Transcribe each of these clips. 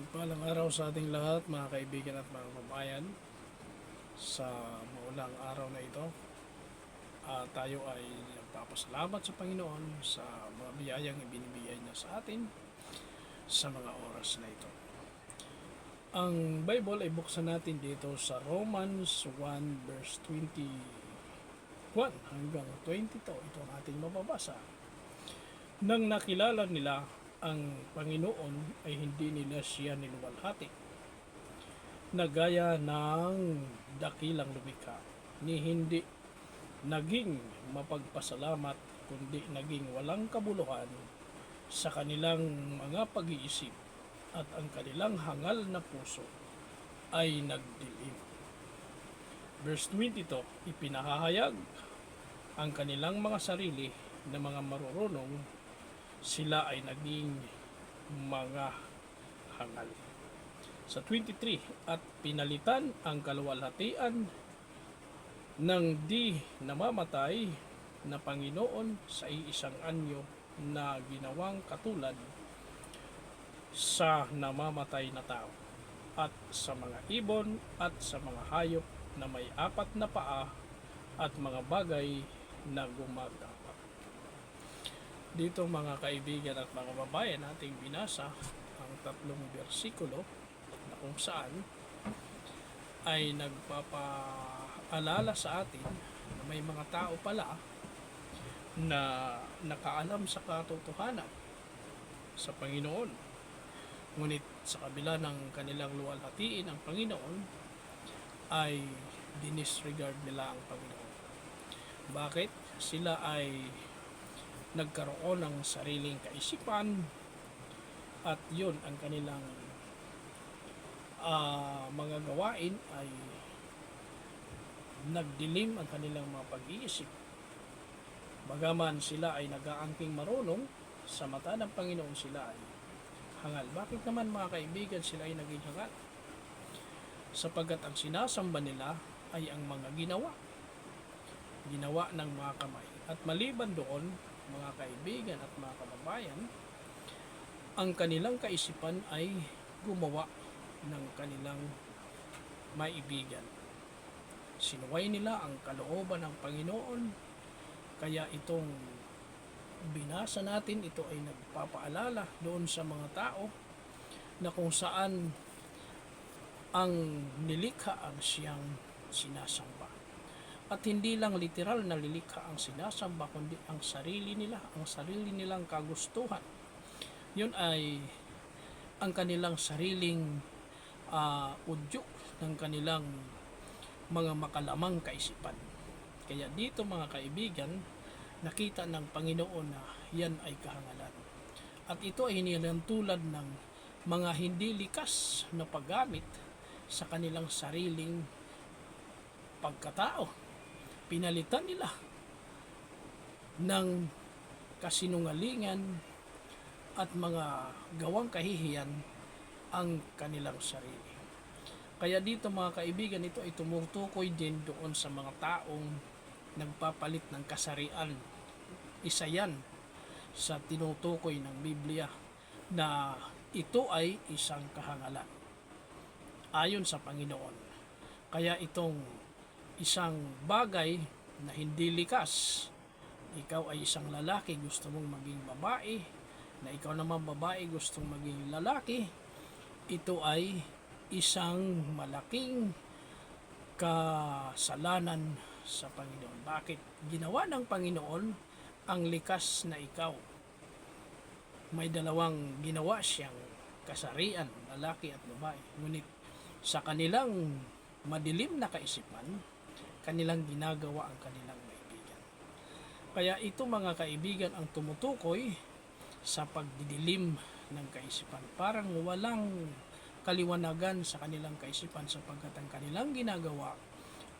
Mapagpalang araw sa ating lahat, mga kaibigan at mga kabayan. Sa maulang araw na ito, ah, tayo ay nagpapasalamat sa Panginoon sa mga biyayang ibinibigay niya sa atin sa mga oras na ito. Ang Bible ay buksan natin dito sa Romans 1 verse 21 hanggang 22. Ito ang ating mababasa. Nang nakilala nila ang Panginoon ay hindi nila siya niluwalhati na gaya ng dakilang lumikha ni hindi naging mapagpasalamat kundi naging walang kabuluhan sa kanilang mga pag-iisip at ang kanilang hangal na puso ay nagdilim. Verse 22, ipinahahayag ang kanilang mga sarili na mga marurunong sila ay naging mga hangal. Sa 23, at pinalitan ang kaluwalhatian ng di namamatay na Panginoon sa iisang anyo na ginawang katulad sa namamatay na tao at sa mga ibon at sa mga hayop na may apat na paa at mga bagay na gumagapang. Dito mga kaibigan at mga babayan ating binasa ang tatlong bersikulo na kung saan ay nagpapaalala sa atin na may mga tao pala na nakaalam sa katotohanan sa Panginoon. Ngunit sa kabila ng kanilang luwalhatiin ang Panginoon ay dinisregard nila ang Panginoon. Bakit? Sila ay nagkaroon ng sariling kaisipan at yun ang kanilang ah, mga gawain ay nagdilim ang kanilang mga pag-iisip. Bagaman sila ay nag-aangking marunong, sa mata ng Panginoon sila ay hangal. Bakit naman mga kaibigan sila ay naging hangal? Sapagkat ang sinasamba nila ay ang mga ginawa. Ginawa ng mga kamay. At maliban doon, mga kaibigan at mga kababayan, ang kanilang kaisipan ay gumawa ng kanilang maibigan. Sinuway nila ang kalooban ng Panginoon, kaya itong binasa natin, ito ay nagpapaalala doon sa mga tao na kung saan ang nilikha ang siyang sinasamba. At hindi lang literal na lilikha ang sinasamba, kundi ang sarili nila, ang sarili nilang kagustuhan. Yun ay ang kanilang sariling uh, udyok ng kanilang mga makalamang kaisipan. Kaya dito mga kaibigan, nakita ng Panginoon na yan ay kahangalan. At ito ay tulad ng mga hindi likas na paggamit sa kanilang sariling pagkatao pinalitan nila ng kasinungalingan at mga gawang kahihiyan ang kanilang sarili. Kaya dito mga kaibigan, ito ay tumutukoy din doon sa mga taong nagpapalit ng kasarian. Isa yan sa tinutukoy ng Biblia na ito ay isang kahangalan ayon sa Panginoon. Kaya itong isang bagay na hindi likas. Ikaw ay isang lalaki, gusto mong maging babae, na ikaw naman babae, gustong maging lalaki, ito ay isang malaking kasalanan sa Panginoon. Bakit? Ginawa ng Panginoon ang likas na ikaw. May dalawang ginawa siyang kasarian, lalaki at babae. Ngunit sa kanilang madilim na kaisipan, kanilang ginagawa ang kanilang kaibigan. Kaya ito mga kaibigan ang tumutukoy sa pagdidilim ng kaisipan. Parang walang kaliwanagan sa kanilang kaisipan sapagkat ang kanilang ginagawa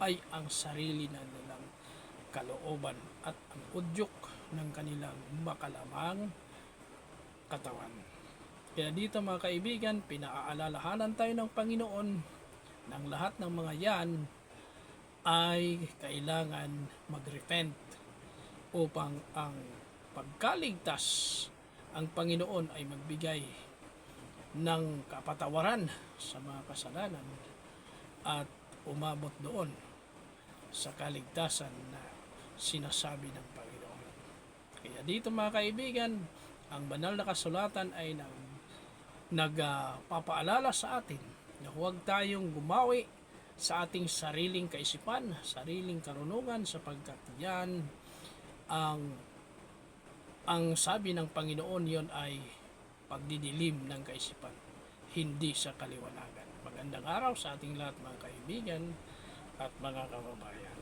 ay ang sarili na nilang kalooban at ang udyok ng kanilang makalamang katawan. Kaya dito mga kaibigan, pinaaalalahanan tayo ng Panginoon ng lahat ng mga yan ay kailangan mag-repent upang ang pagkaligtas ang Panginoon ay magbigay ng kapatawaran sa mga kasalanan at umabot doon sa kaligtasan na sinasabi ng Panginoon. Kaya dito mga kaibigan, ang banal na kasulatan ay nag, nagpapaalala sa atin na huwag tayong gumawi sa ating sariling kaisipan, sariling karunungan sapagkat yan ang ang sabi ng Panginoon yon ay pagdidilim ng kaisipan, hindi sa kaliwanagan. Magandang araw sa ating lahat mga kaibigan at mga kababayan.